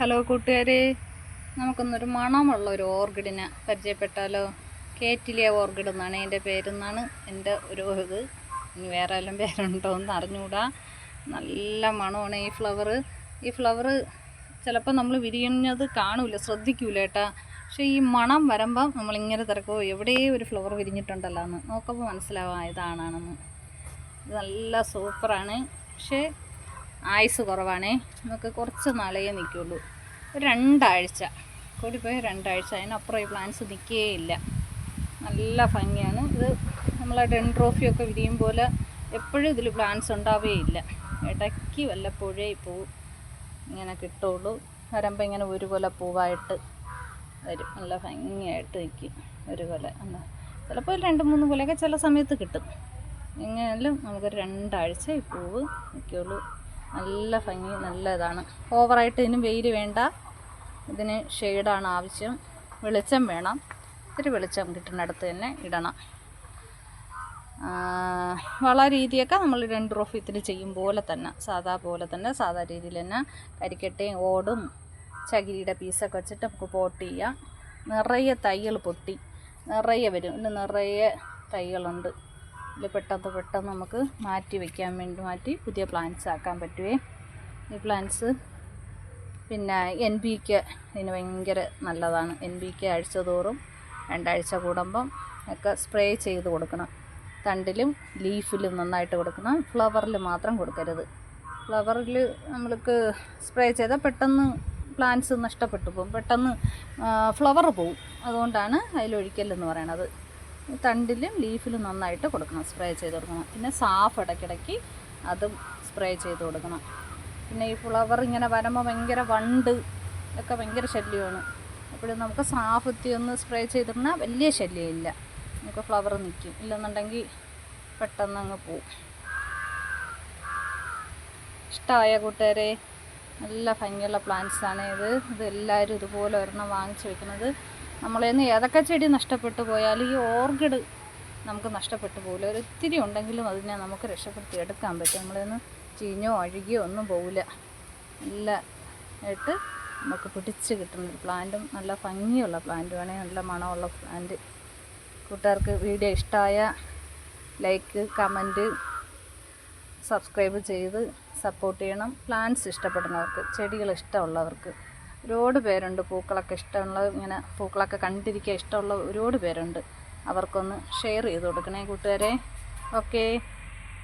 Hello കൂട്ടുകാരെ. നമുക്കൊന്നൊരു മണമുള്ള ഒരു ഓർഗിഡിനെ പരിചയപ്പെട്ടാലോ? കേറ്റിലിയ ഓർഗിഡ് എന്നാണ് എന്റെ പേരെന്നാണ് എന്റെ ഒരു ഇത്. ഇനി വേറെ വല്ലതും പേരുണ്ടോ എന്ന് അറിഞ്ഞുകൂടാ നല്ല മണമാണ് ഈ ഫ്ലവർ ഈ ഫ്ലവർ ചിലപ്പോൾ നമ്മൾ വിരിയുന്നത് കാണൂല ശ്രദ്ധിക്കൂല കേട്ടാ. പക്ഷേ ഈ മണം വരുമ്പം നമ്മളിങ്ങനെ തിരക്കോ എവിടെയേ ഒരു ഫ്ലവർ വിരിഞ്ഞിട്ടുണ്ടല്ലോ എന്ന് നോക്കുമ്പോൾ മനസ്സിലാവാം ഇതാണെന്ന് ഇത് നല്ല സൂപ്പറാണ്. പക്ഷേ ആയുസ് കുറവാണേ. നമുക്ക് കുറച്ച് നാളേ നിൽക്കുള്ളൂ. ഒരു രണ്ടാഴ്ച. കൂടിപ്പോയി രണ്ടാഴ്ച. അതിനപ്പുറം ഈ പ്ലാന്റ്സ് നിൽക്കുകയില്ല നല്ല ഭംഗിയാണ്. ഇത് നമ്മളെ ഡെൻട്രോഫിയൊക്കെ വിരിയും പോലെ എപ്പോഴും ഇതിൽ പ്ലാന്റ്സ് ഉണ്ടാവുകയില്ല ഇടയ്ക്ക് വല്ലപ്പോഴേ പോവും. ഇങ്ങനെ കിട്ടുള്ളൂ. വരുമ്പോൾ ഇങ്ങനെ ഒരു കൊല പൂവായിട്ട് വരും. നല്ല ഭംഗിയായിട്ട് നിൽക്കും ഒരു കൊല. എന്നാൽ ചിലപ്പോൾ രണ്ട് മൂന്ന് കൊലയൊക്കെ ചില സമയത്ത് കിട്ടും. എങ്ങനെയാലും നമുക്കൊരു രണ്ടാഴ്ച ഈ പൂവ് നിൽക്കുള്ളൂ. നല്ല ഭംഗി നല്ല ഇതാണ് ഓവറായിട്ട് ഇതിന് വെയിൽ വേണ്ട. ഇതിന് ഷെയ്ഡാണ് ആവശ്യം. വെളിച്ചം വേണം. ഇത്തിരി വെളിച്ചം കിട്ടുന്നിടത്ത് തന്നെ ഇടണം. വള രീതിയൊക്കെ നമ്മൾ രണ്ട് റോഫിത്തിൽ ചെയ്യും പോലെ തന്നെ. സാധാ പോലെ തന്നെ സാധാ രീതിയിൽ തന്നെ കരിക്കട്ടയും ഓടും. ചകിരിയുടെ പീസൊക്കെ വെച്ചിട്ട് നമുക്ക് പോട്ട് ചെയ്യാം. നിറയെ തൈകൾ പൊട്ടി. നിറയെ വരും. ഇന്ന് നിറയെ തൈകളുണ്ട് പെട്ടെന്ന് പെട്ടെന്ന് നമുക്ക് മാറ്റി വയ്ക്കാൻ വേണ്ടി മാറ്റി പുതിയ പ്ലാന്റ്സ് ആക്കാൻ പറ്റുവേ. ഈ പ്ലാന്റ്സ് പിന്നെ എൻ ബി കെ ഇതിന് ഭയങ്കര നല്ലതാണ്. എൻ ബി കെ ആഴ്ച തോറും രണ്ടാഴ്ച കൂടുമ്പം ഒക്കെ സ്പ്രേ ചെയ്ത് കൊടുക്കണം. തണ്ടിലും ലീഫിലും നന്നായിട്ട് കൊടുക്കണം. ഫ്ലവറിൽ മാത്രം കൊടുക്കരുത്. ഫ്ലവറിൽ നമ്മൾക്ക് സ്പ്രേ ചെയ്താൽ പെട്ടെന്ന് പ്ലാന്റ്സ് നഷ്ടപ്പെട്ടു പോകും. പെട്ടെന്ന് ഫ്ലവർ പോവും. അതുകൊണ്ടാണ് അതിലൊഴിക്കലെന്ന് പറയണത്. തണ്ടിലും ലീഫിലും നന്നായിട്ട് കൊടുക്കണം. സ്പ്രേ ചെയ്ത് കൊടുക്കണം. പിന്നെ സാഫ് ഇടയ്ക്കിടയ്ക്ക് അതും സ്പ്രേ ചെയ്ത് കൊടുക്കണം. പിന്നെ ഈ ഫ്ലവർ ഇങ്ങനെ വരുമ്പോൾ ഭയങ്കര വണ്ട് ഒക്കെ ഭയങ്കര ശല്യമാണ്. അപ്പോഴും നമുക്ക് സാഫത്തി ഒന്ന് സ്പ്രേ ചെയ്തിരുന്നാൽ വലിയ ശല്യമില്ല. നമുക്ക് ഫ്ലവർ നിൽക്കും. ഇല്ലെന്നുണ്ടെങ്കിൽ പെട്ടെന്ന് അങ്ങ് പോവും. ഇഷ്ടമായ കൂട്ടുകാരെ? നല്ല ഭംഗിയുള്ള പ്ലാന്റ്സാണ് ഇത്. ഇത് എല്ലാവരും ഇതുപോലെ ഒരെണ്ണം വാങ്ങിച്ചു വെക്കുന്നത്. നമ്മളേന്ന് ഏതൊക്കെ ചെടി നഷ്ടപ്പെട്ടു പോയാലും ഈ ഓർക്കിഡ് നമുക്ക് നഷ്ടപ്പെട്ടു പോകില്ല. ഒരിത്തിരി ഉണ്ടെങ്കിലും അതിനെ നമുക്ക് രക്ഷപ്പെടുത്തി എടുക്കാൻ പറ്റും. നമ്മളേന്ന് ചീഞ്ഞോ അഴുകിയോ ഒന്നും പോവില്ല നല്ല ആയിട്ട് നമുക്ക് പിടിച്ച് കിട്ടുന്നൊരു പ്ലാന്റും നല്ല ഭംഗിയുള്ള പ്ലാന്റുമാണ് നല്ല മണമുള്ള പ്ലാന്റ്. കൂട്ടുകാർക്ക് വീഡിയോ ഇഷ്ടമായ ലൈക്ക് കമന്റ് സബ്സ്ക്രൈബ് ചെയ്ത് സപ്പോർട്ട് ചെയ്യണം. പ്ലാന്റ്സ് ഇഷ്ടപ്പെടുന്നവർക്ക് ചെടികൾ ഇഷ്ടമുള്ളവർക്ക്. ഒരുപാട് പേരുണ്ട് പൂക്കളൊക്കെ ഇഷ്ടമുള്ള ഇങ്ങനെ പൂക്കളൊക്കെ കണ്ടിരിക്കാൻ ഇഷ്ടമുള്ള ഒരുപാട് പേരുണ്ട്. അവർക്കൊന്ന് ഷെയർ ചെയ്ത് കൊടുക്കണേ കൂട്ടുകാരെ. ഓക്കേ